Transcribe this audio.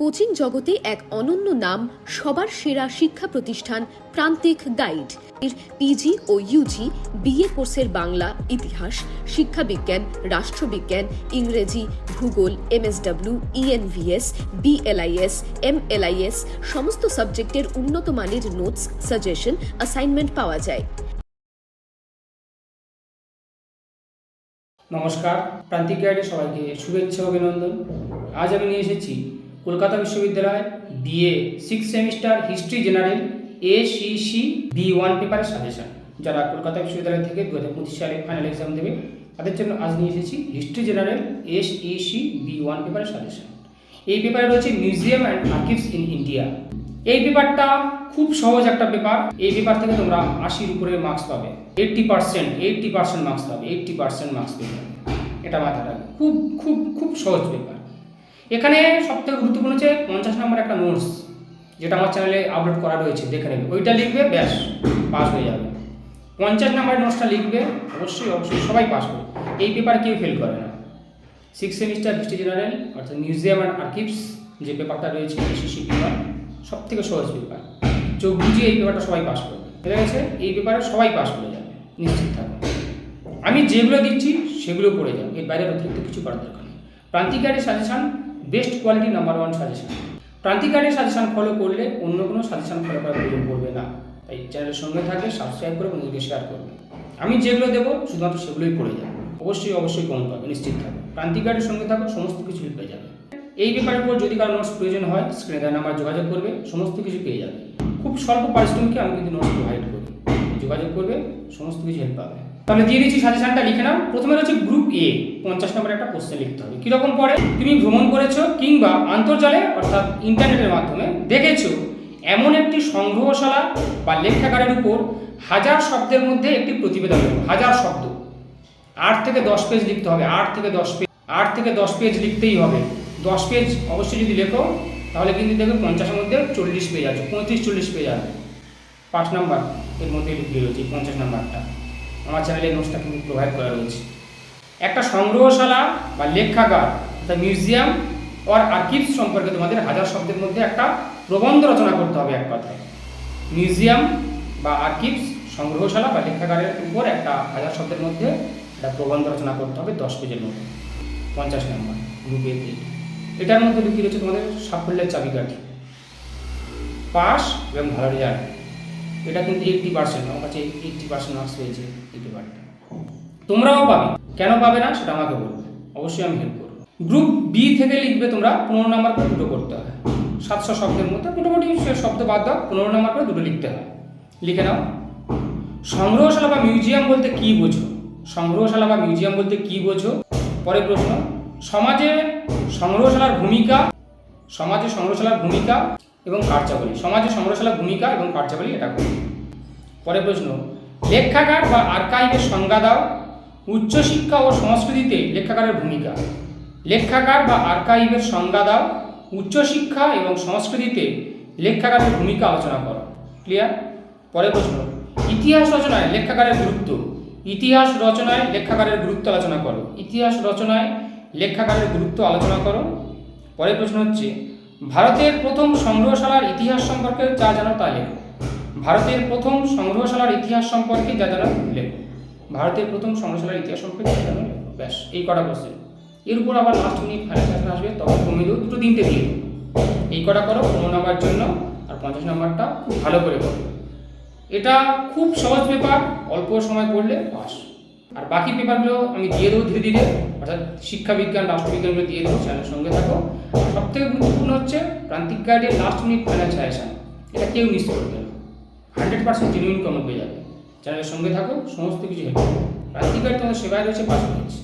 Coaching জগতে এক অনন্য নাম, সবার সেরা শিক্ষা প্রতিষ্ঠান প্রান্তিক গাইড। এর পিজি ও ইউজি বিএ কোর্সের বাংলা, ইতিহাস, শিক্ষাবিজ্ঞান, রাষ্ট্রবিজ্ঞান, ইংরেজি, ভূগোল এমএসডব্লিউ ইএনভিএস বিএলআইএস এমএলআইএস সমস্ত সাবজেক্টের উন্নত মানের নোটস, সাজেশন, অ্যাসাইনমেন্ট পাওয়া যায়। নমস্কার, প্রান্তিক গাইডে সবাইকে শুভেচ্ছা অভিনন্দন। আজ আমি নিয়ে এসেছি কলকাতা বিশ্ববিদ্যালয় BA six semester history general A C C B one পেপারের সাজেশন যারা কলকাতা বিশ্ববিদ্যালয় থেকে দু হাজার পঁচিশ সালে ফাইনাল এক্সাম দেবে, তাদের জন্য আজ নিয়ে এসেছি history general S E C B one পেপারের সাজেশন এই পেপারে রয়েছে museum and archives in India এই পেপারটা খুব সহজ একটা পেপার এই পেপার থেকে তোমরা আশির উপরে মার্কস পাবে। Eighty percent eighty percent marks পাবে এইট্টি পার্সেন্ট মার্কস পেপার এটা মাথায় রাখবে। খুব খুব খুব সহজ পেপার এখানে সবথেকে গুরুত্বপূর্ণ হচ্ছে পঞ্চাশ নম্বর একটা নোটস যেটা আমার চ্যানেলে আপলোড করা রয়েছে, দেখে নেবে। ওইটা লিখবে, ব্যাস পাস হয়ে যাবে। পঞ্চাশ নম্বরের নোটসটা লিখবে, অবশ্যই অবশ্যই সবাই পাস করবে। এই পেপার কেউ ফেল করে না। সিক্স সেমিস্টার হিস্ট্রি জেনারেল অর্থাৎ মিউজিয়াম অ্যান্ড আর্কিভস যে পেপারটা রয়েছে এসএসসি পেপার সব থেকে সহজ পেপার চোখ বুঝিয়ে এই পেপারটা সবাই পাস করবে। ঠিক আছে এই পেপারে সবাই পাস করে যাবে, নিশ্চিত থাকবে আমি যেগুলো দিচ্ছি, সেগুলো পড়ে যাবে। এর বাইরে অতিরিক্ত কিছু করার দরকার নেই। প্রান্তিক গাইডের suggestion best quality number one suggestion Prantik গাইডের সাজেশন ফলো করলে অন্য কোনো সাজেশন ফলো করার প্রয়োজন পড়বে না। তাই চ্যানেলের সঙ্গে থাকলে সাবস্ক্রাইব করে বন্ধুকে শেয়ার করবে। আমি যেগুলো দেবো, শুধুমাত্র সেগুলোই পড়ে যাবে। অবশ্যই অবশ্যই কম পাবে, নিশ্চিত থাকবে। প্রান্তিক গাইডের সঙ্গে থাকো, সমস্ত কিছু পেয়ে যাবে। এই ব্যাপারের উপর যদি কারও নোটস প্রয়োজন হয় স্ক্রিনে দেওয়া নাম্বার যোগাযোগ করবে, সমস্ত কিছু পেয়ে যাবে। খুব স্বল্প পারিশ্রমিকে আমি কিন্তু নোটস প্রোভাইড করি। যোগাযোগ করবে, সমস্ত কিছু হেল্প পাবে। তাহলে দিয়ে দিচ্ছি সাজেশনটা লিখে নাও। প্রথমে রয়েছে গ্রুপ এ পঞ্চাশ নম্বরের একটা কোশ্চেন লিখতে হবে। কীরকম পড়ে? তুমি ভ্রমণ করেছ কিংবা আন্তর্জালে, অর্থাৎ ইন্টারনেটের মাধ্যমে দেখেছ, এমন একটি সংগ্রহশালা বা লেখাগারের উপর হাজার শব্দের মধ্যে একটি প্রতিবেদন হাজার শব্দ। আট থেকে দশ পেজ লিখতে হবে, আট থেকে দশ পেজ আট থেকে দশ পেজ লিখতেই হবে। দশ পেজ অবশ্যই যদি লেখো, তাহলে কিন্তু দেখবে পঞ্চাশের মধ্যে চল্লিশ পেজ আছে, পঁয়ত্রিশ, চল্লিশ পেজ আছে। পাঁচ নাম্বার, এর মধ্যে ঢুকিয়ে রয়েছে পঞ্চাশ নাম্বারটা। আমার চ্যানেলে নোটসটা কিন্তু প্রোভাইড করা রয়েছে। একটা সংগ্রহশালা বা লেখাগার দ্য মিউজিয়াম অর আর্কিভস সম্পর্কে তোমাদের হাজার শব্দের মধ্যে একটা প্রবন্ধ রচনা করতে হবে এক কথায়। মিউজিয়াম বা আর্কিভস সংগ্রহশালা বা লেখাগারের উপর একটা হাজার শব্দের মধ্যে একটা প্রবন্ধ রচনা করতে হবে দশ পেজের মধ্যে। পঞ্চাশ নম্বর গ্রুপে এটার মধ্যে লুকিয়ে রয়েছে তোমাদের সাফল্যের চাবিকাঠি। পাস এবং ভালো রেজাল্ট এটা কিন্তু এইটটি পার্সেন্ট আমার কাছে এইটটি পার্সেন্ট মার্কস পেয়েছে এই পেপারটা তোমরাও পাবে। কেন পাবে না সেটা আমাকে বলবে। অবশ্যই আমি হেল্প করব। গ্রুপ বি থেকে লিখবে তোমরা পনেরো নাম্বার করে দুটো করতে হয় সাতশো শব্দের মধ্যে মোটামুটি শব্দ বাদ দাও, পনেরো নাম্বার করে দুটো লিখতে হয় লিখে নাও। সংগ্রহশালা বা মিউজিয়াম বলতে কি বোঝো? সংগ্রহশালা বা মিউজিয়াম বলতে কি বোঝো? পরের প্রশ্ন, সমাজে সংগ্রহশালার ভূমিকা, সমাজে সংগ্রহশালার ভূমিকা এবং কার্যাবলী। সমাজে সংগ্রহশালার ভূমিকা এবং কার্যাবলী এটা করি। পরের প্রশ্ন, লেখাগার বা আর্কাইভের সংজ্ঞা দাও। উচ্চশিক্ষা ও সংস্কৃতিতে লেখাগারের ভূমিকা। লেখাগার বা আর্কাইভের সংজ্ঞা দাও। উচ্চশিক্ষা এবং সংস্কৃতিতে লেখাগারের ভূমিকা আলোচনা করো। ক্লিয়ার পরের প্রশ্ন, ইতিহাস রচনায় লেখাগারের গুরুত্ব। ইতিহাস রচনায় লেখাগারের গুরুত্ব আলোচনা করো। ইতিহাস রচনায় লেখাগারের গুরুত্ব আলোচনা করো। পরের প্রশ্ন হচ্ছে ভারতের প্রথম সংগ্রহশালার ইতিহাস সম্পর্কে যা জানো তা লেখো। ভারতের প্রথম সংগ্রহশালার ইতিহাস সম্পর্কে যা জানো লেখো। ভারতের প্রথম সংগ্রহশালার ইতিহাস সম্পর্কে যা জানো ব্যাস, এই কটা কোশ্চেন এর উপর আবার লাস্ট মিনিট ফাইনাল আসবে, তখন দেবো দুটো তিনটে দিয়ে এই কটা করো, পনেরো নাম্বার জন্য আর পঞ্চাশ নাম্বারটা খুব ভালো করে করো। এটা খুব সহজ ব্যাপার অল্প সময় পড়লে পাস আর বাকি পেপারগুলো আমি দিয়ে দেবো ধীরে ধীরে, অর্থাৎ শিক্ষা বিজ্ঞান রাষ্ট্রবিজ্ঞানগুলো দিয়ে দেবো চ্যানেলের সঙ্গে থাকো। সব থেকে গুরুত্বপূর্ণ হচ্ছে প্রান্তিক গাইডের লাস্ট মিনিট ফাইনাল সাজেশন এটা কেউ মিস করবে না। হান্ড্রেড পার্সেন্ট জেনুইন কমন পেয়ে যাবে। চ্যানেলের সঙ্গে থাকো, সমস্ত কিছু হেল্প প্রান্তিক গাইড তোমাদের সেবায় রয়েছে পাঁচ হয়েছে